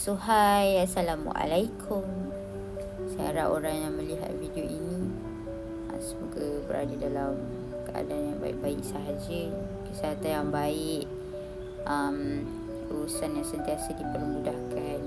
So hi Assalamualaikum. Saya harap orang yang melihat video ini ah, Semoga berada dalam keadaan yang baik-baik sahaja. Kesihatan yang baik. Um, Urusan yang sentiasa dipermudahkan.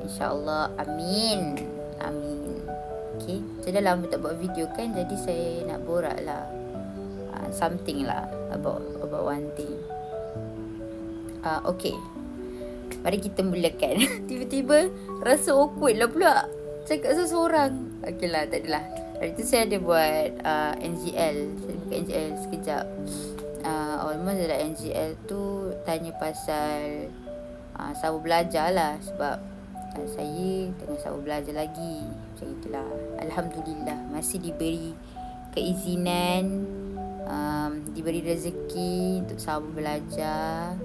InsyaAllah Amin. Amin. Okay So dah lama tak buat video kan Jadi saya nak borak lah. Uh, Something lah About about one thing. Uh, Okay Mari kita mulakan. Tiba-tiba Rasa awkward lah pula Cakap seseorang. Okay lah tak adalah. Hari tu saya ada buat uh, NGL Saya buka NGL sekejap. Uh, Almost dalam NGL tu Tanya pasal uh, Sama belajar lah Sebab uh, Saya tengah sama belajar lagi. Macam itulah. Alhamdulillah Masih diberi Keizinan um, Diberi rezeki Untuk sama belajar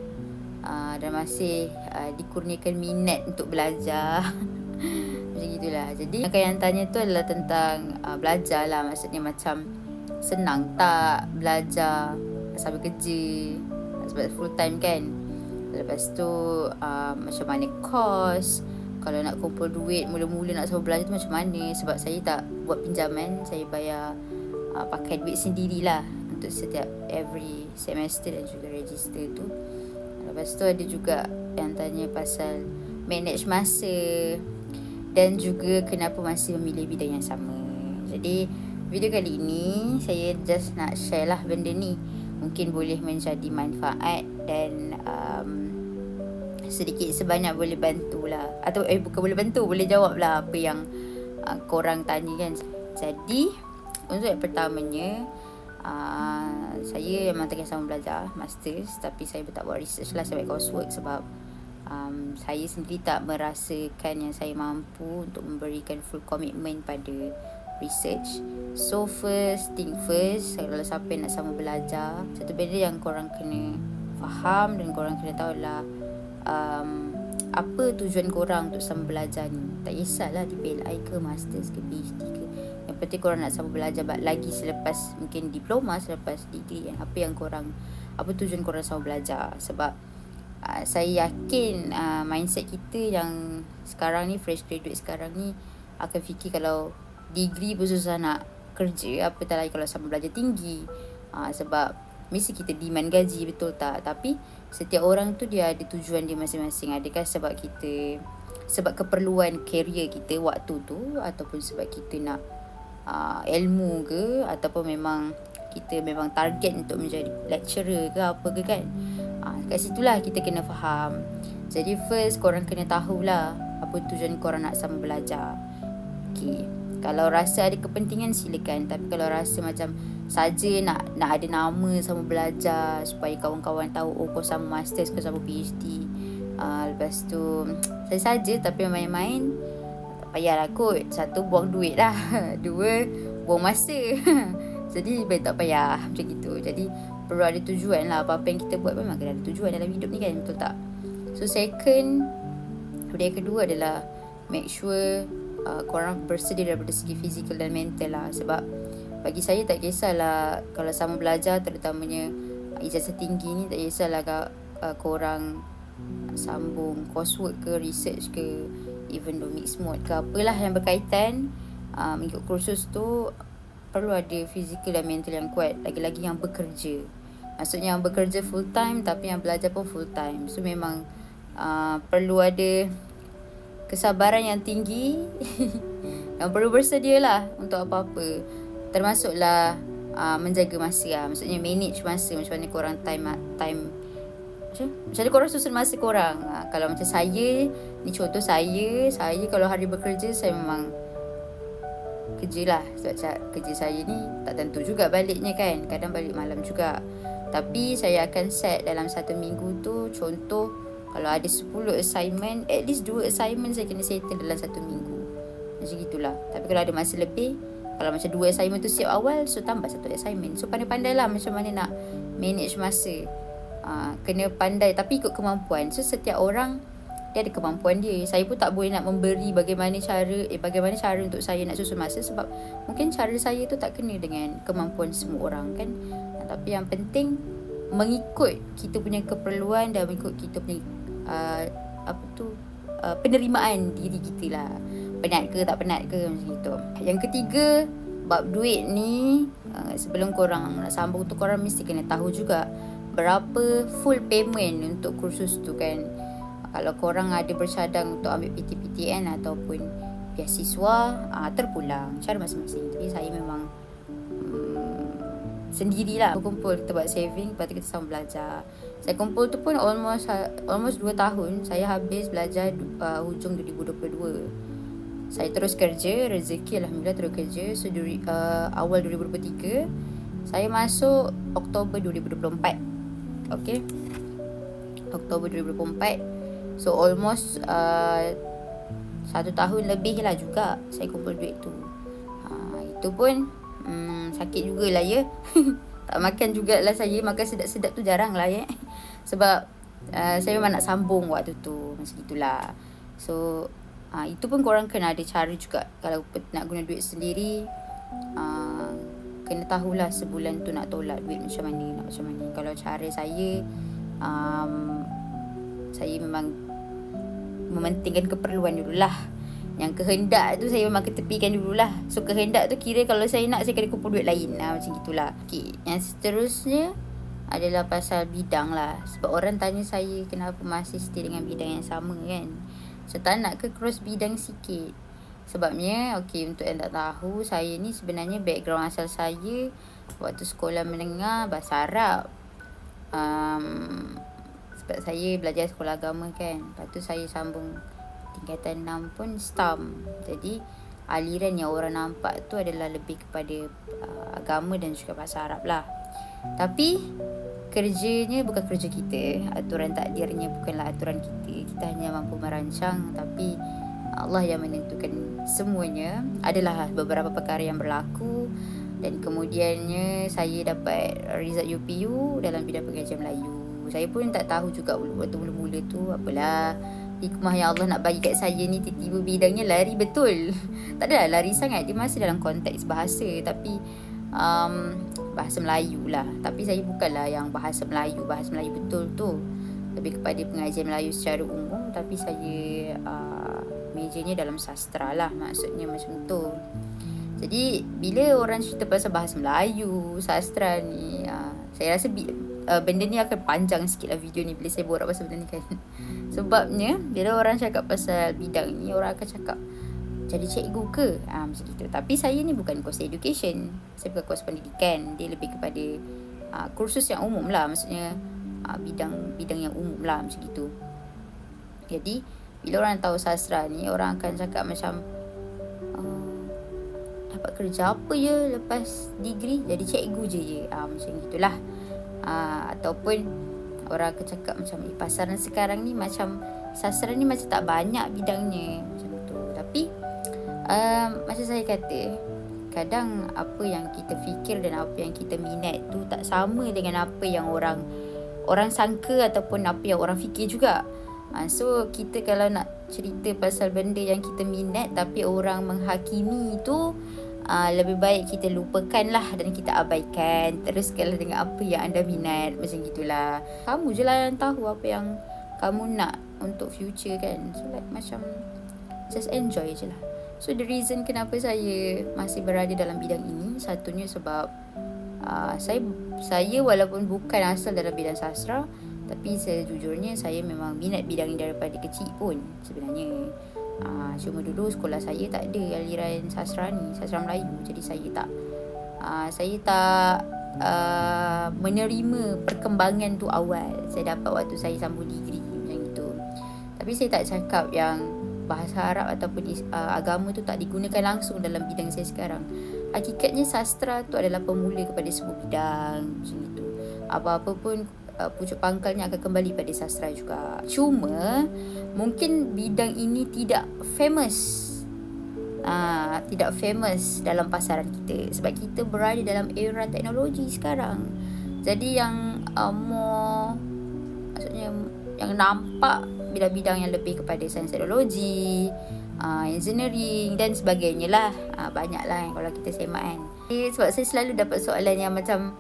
uh, dan masih uh, dikurniakan minat untuk belajar. macam gitulah. Jadi yang tanya tu adalah tentang uh, belajar lah. Maksudnya macam senang tak belajar sambil kerja sebab full time kan. Lepas tu uh, macam mana kos kalau nak kumpul duit mula-mula nak sama belajar tu macam mana sebab saya tak buat pinjaman saya bayar uh, pakai duit sendirilah untuk setiap every semester dan juga register tu Lepas tu ada juga yang tanya pasal manage masa dan juga kenapa masih memilih bidang yang sama. Jadi video kali ini saya just nak share lah benda ni. Mungkin boleh menjadi manfaat dan um, sedikit sebanyak boleh bantulah. Atau eh bukan boleh bantu, boleh jawab lah apa yang uh, korang tanya kan. Jadi untuk yang pertamanya, uh, saya memang tengah sama belajar masters tapi saya tak buat research lah saya buat coursework sebab um, saya sendiri tak merasakan yang saya mampu untuk memberikan full commitment pada research. So first thing first kalau siapa nak sama belajar satu benda yang korang kena faham dan korang kena tahu lah um, apa tujuan korang untuk sama belajar ni. Tak kisahlah di PLI ke masters ke PhD ke yang penting korang nak sama belajar lagi selepas mungkin diploma selepas degree kan. Apa yang korang apa tujuan korang sama belajar? Sebab uh, saya yakin uh, mindset kita yang sekarang ni fresh graduate sekarang ni akan fikir kalau degree pun susah nak kerja apa tak lagi kalau sama belajar tinggi. Uh, sebab mesti kita demand gaji betul tak? Tapi setiap orang tu dia ada tujuan dia masing-masing. Adakah sebab kita sebab keperluan career kita waktu tu ataupun sebab kita nak uh, ilmu ke ataupun memang kita memang target untuk menjadi lecturer ke apa ke kan. Uh, kat situlah kita kena faham. Jadi first korang kena tahulah apa tujuan korang nak sama belajar. Okay. kalau rasa ada kepentingan silakan. Tapi kalau rasa macam saja nak nak ada nama sama belajar supaya kawan-kawan tahu oh kau sama masters kau sama PhD uh, lepas tu saya saja tapi main-main payahlah kot. Satu buang duit lah. Dua buang masa. Jadi baik tak payah macam gitu. Jadi perlu ada tujuan lah. Apa-apa yang kita buat memang kena ada tujuan dalam hidup ni kan Betul tak? So second Benda yang kedua adalah Make sure uh, korang bersedia daripada segi fizikal dan mental lah. Sebab bagi saya tak kisahlah Kalau sama belajar terutamanya Ijazah tinggi ni tak kisahlah uh, korang sambung coursework ke research ke even though mixed mode ke apalah yang berkaitan uh, mengikut kursus tu perlu ada fizikal dan mental yang kuat. Lagi-lagi yang bekerja. Maksudnya yang bekerja full time tapi yang belajar pun full time. So memang uh, perlu ada kesabaran yang tinggi yang perlu bersedia lah untuk apa-apa. Termasuklah uh, menjaga masa lah. Maksudnya manage masa. Macam mana korang time time macam macam korang susun masa korang? Ha, kalau macam saya ni contoh saya saya kalau hari bekerja saya memang kerja lah sebab kerja saya ni tak tentu juga baliknya kan. Kadang balik malam juga. Tapi saya akan set dalam satu minggu tu contoh kalau ada 10 assignment at least 2 assignment saya kena settle dalam satu minggu. Macam gitulah. Tapi kalau ada masa lebih kalau macam dua assignment tu siap awal so tambah satu assignment. So pandai-pandai lah macam mana nak manage masa uh, kena pandai tapi ikut kemampuan so setiap orang dia ada kemampuan dia saya pun tak boleh nak memberi bagaimana cara eh bagaimana cara untuk saya nak susun masa sebab mungkin cara saya tu tak kena dengan kemampuan semua orang kan uh, tapi yang penting mengikut kita punya keperluan dan mengikut kita punya uh, apa tu uh, penerimaan diri kita lah. Penat ke tak penat ke macam itu. Yang ketiga, bab duit ni uh, sebelum korang nak sambung tu korang mesti kena tahu juga berapa full payment untuk kursus tu kan. Kalau korang ada bercadang untuk ambil PTPTN ataupun beasiswa uh, terpulang cara masing-masing. Jadi saya memang sendirilah kumpul kita buat saving lepas tu kita sama belajar saya kumpul tu pun almost almost 2 tahun saya habis belajar uh, hujung 2022 saya terus kerja rezeki alhamdulillah terus kerja so duri, uh, awal 2023 saya masuk Oktober 2024 okey Oktober 2024 so almost uh, satu tahun lebih lah juga saya kumpul duit tu. Ha, itu pun hmm, sakit jugalah ya. Tak makan jugalah saya. Makan sedap-sedap tu jarang lah ya. Sebab uh, saya memang nak sambung waktu tu. Macam itulah. So uh, itu pun korang kena ada cara juga. Kalau nak guna duit sendiri uh, kena tahulah sebulan tu nak tolak duit macam mana nak macam mana kalau cara saya um, saya memang mementingkan keperluan dululah yang kehendak tu saya memang ketepikan dululah. So kehendak tu kira kalau saya nak saya kena kumpul duit lain lah macam itulah. Okay. Yang seterusnya adalah pasal bidang lah. Sebab orang tanya saya kenapa masih stay dengan bidang yang sama kan. So tak nak ke cross bidang sikit. Sebabnya okay untuk yang tak tahu saya ni sebenarnya background asal saya waktu sekolah menengah bahasa Arab. Um, sebab saya belajar sekolah agama kan. Lepas tu saya sambung tingkatan 6 pun STAM. Jadi aliran yang orang nampak tu adalah lebih kepada uh, agama dan juga bahasa Arab lah. Tapi kerjanya bukan kerja kita. Aturan takdirnya bukanlah aturan kita. Kita hanya mampu merancang tapi Allah yang menentukan semuanya. Adalah beberapa perkara yang berlaku dan kemudiannya saya dapat result UPU dalam bidang pengajian Melayu. Saya pun tak tahu juga waktu mula-mula tu apalah hikmah yang Allah nak bagi kat saya ni tiba-tiba bidangnya lari betul. tak adalah lari sangat. Dia masih dalam konteks bahasa tapi um, bahasa Melayu lah. Tapi saya bukanlah yang bahasa Melayu, bahasa Melayu betul tu. Lebih kepada pengajian Melayu secara umum tapi saya uh, mejanya dalam sastra lah maksudnya macam tu. Jadi bila orang cerita pasal bahasa Melayu, sastra ni, uh, saya rasa uh, benda ni akan panjang sikit lah video ni bila saya borak pasal benda ni kan. Sebabnya bila orang cakap pasal bidang ni orang akan cakap jadi cikgu ke? Ha, macam itu. Tapi saya ni bukan course education. Saya bukan course pendidikan. Dia lebih kepada uh, kursus yang umum lah. Maksudnya uh, bidang bidang yang umum lah macam itu. Jadi bila orang tahu sastra ni orang akan cakap macam uh, dapat kerja apa ya lepas degree jadi cikgu je je. Ha, macam itulah. Uh, ataupun orang akan cakap macam eh, pasaran sekarang ni macam sastra ni macam tak banyak bidangnya macam tu tapi um, macam saya kata kadang apa yang kita fikir dan apa yang kita minat tu tak sama dengan apa yang orang orang sangka ataupun apa yang orang fikir juga uh, so kita kalau nak cerita pasal benda yang kita minat tapi orang menghakimi tu uh, lebih baik kita lupakan lah dan kita abaikan. Teruskanlah dengan apa yang anda minat macam gitulah. Kamu je lah yang tahu apa yang kamu nak untuk future kan. So like macam just enjoy je lah. So the reason kenapa saya masih berada dalam bidang ini satunya sebab uh, saya saya walaupun bukan asal dalam bidang sastra tapi sejujurnya saya memang minat bidang ini daripada kecil pun sebenarnya. Uh, cuma dulu sekolah saya tak ada aliran sastra ni sastra Melayu. Jadi saya tak uh, saya tak uh, menerima perkembangan tu awal. Saya dapat waktu saya sambung degree macam itu tapi saya tak cakap yang bahasa Arab ataupun uh, agama tu tak digunakan langsung dalam bidang saya sekarang. Hakikatnya sastra tu adalah pemula kepada sebuah bidang macam itu apa-apa pun uh, pucuk pangkalnya akan kembali pada sastra juga. Cuma mungkin bidang ini tidak famous. Uh, tidak famous dalam pasaran kita sebab kita berada dalam era teknologi sekarang. Jadi yang uh, more maksudnya yang nampak bidang-bidang yang lebih kepada sains teknologi, uh, engineering dan sebagainya lah. Uh, banyak lah yang kalau kita semak kan. Sebab saya selalu dapat soalan yang macam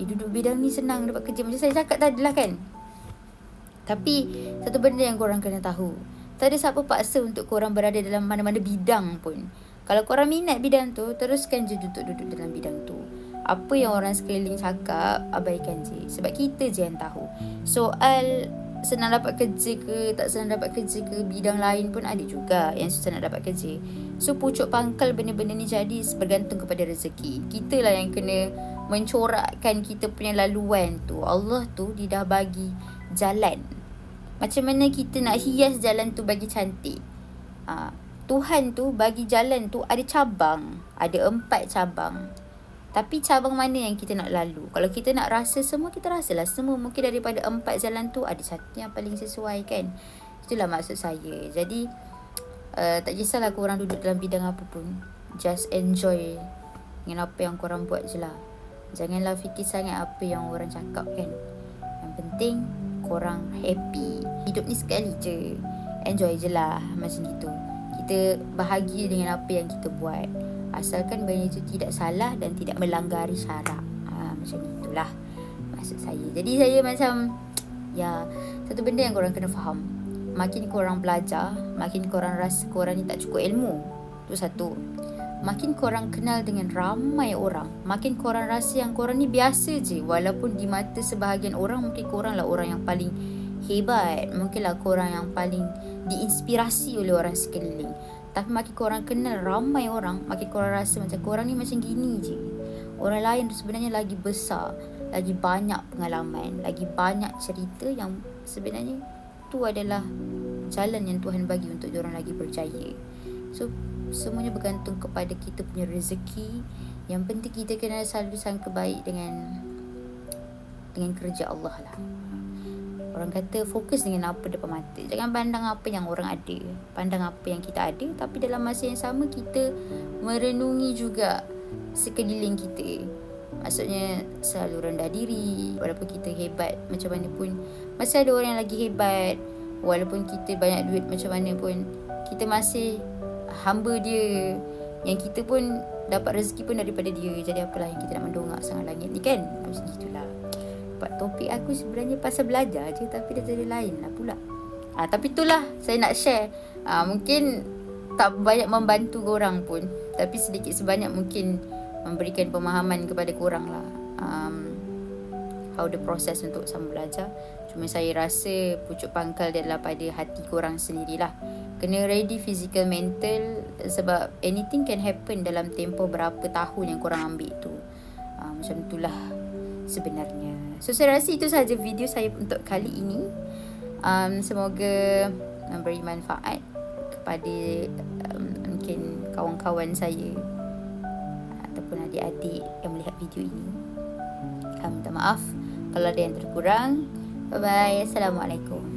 Eh duduk bidang ni senang dapat kerja Macam saya cakap tadi lah kan Tapi Satu benda yang korang kena tahu Tak ada siapa paksa untuk korang berada dalam mana-mana bidang pun. Kalau korang minat bidang tu, teruskan je duduk-duduk dalam bidang tu. Apa yang orang sekeliling cakap, abaikan je. Sebab kita je yang tahu. Soal senang dapat kerja ke, tak senang dapat kerja ke, bidang lain pun ada juga yang susah nak dapat kerja. So, pucuk pangkal benda-benda ni jadi bergantung kepada rezeki. Kita lah yang kena mencorakkan kita punya laluan tu. Allah tu dia dah bagi jalan. Macam mana kita nak hias jalan tu bagi cantik. Ha, Tuhan tu bagi jalan tu ada cabang. Ada empat cabang. Tapi cabang mana yang kita nak lalu? Kalau kita nak rasa semua, kita rasalah semua. Mungkin daripada empat jalan tu ada satu yang paling sesuai kan. Itulah maksud saya. Jadi, uh, tak kisahlah korang duduk dalam bidang apa pun. Just enjoy dengan apa yang korang buat je lah. Janganlah fikir sangat apa yang orang cakap kan. Yang penting korang happy. Hidup ni sekali je. Enjoy je lah macam gitu. Kita bahagia dengan apa yang kita buat. Asalkan benda itu tidak salah dan tidak melanggari syarak. Ha, macam itulah maksud saya. Jadi saya macam ya satu benda yang korang kena faham. Makin korang belajar, makin korang rasa korang ni tak cukup ilmu. Itu satu makin korang kenal dengan ramai orang, makin korang rasa yang korang ni biasa je. Walaupun di mata sebahagian orang, mungkin korang lah orang yang paling hebat. Mungkinlah korang yang paling diinspirasi oleh orang sekeliling. Tapi makin korang kenal ramai orang, makin korang rasa macam korang ni macam gini je. Orang lain tu sebenarnya lagi besar, lagi banyak pengalaman, lagi banyak cerita yang sebenarnya tu adalah jalan yang Tuhan bagi untuk orang lagi berjaya. So semuanya bergantung kepada kita punya rezeki. Yang penting kita kena selalu sangka baik dengan dengan kerja Allah lah. Orang kata fokus dengan apa depan mata. Jangan pandang apa yang orang ada. Pandang apa yang kita ada. Tapi dalam masa yang sama kita merenungi juga sekeliling kita. Maksudnya selalu rendah diri. Walaupun kita hebat macam mana pun. Masih ada orang yang lagi hebat. Walaupun kita banyak duit macam mana pun. Kita masih hamba dia yang kita pun dapat rezeki pun daripada dia jadi apalah yang kita nak mendongak sangat langit ni kan macam itulah Pak topik aku sebenarnya pasal belajar je tapi dah jadi lain lah pula ah, tapi itulah saya nak share ah, mungkin tak banyak membantu korang pun tapi sedikit sebanyak mungkin memberikan pemahaman kepada korang lah. Um, how the process untuk sama belajar. Cuma saya rasa pucuk pangkal dia adalah pada hati korang sendirilah. Kena ready physical mental sebab anything can happen dalam tempoh berapa tahun yang korang ambil tu. Uh, macam itulah sebenarnya. So saya rasa itu sahaja video saya untuk kali ini. Um, semoga memberi manfaat kepada um, mungkin kawan-kawan saya ataupun adik-adik yang melihat video ini. Kami minta maaf kalau ada yang terkurang. Bye bye assalamualaikum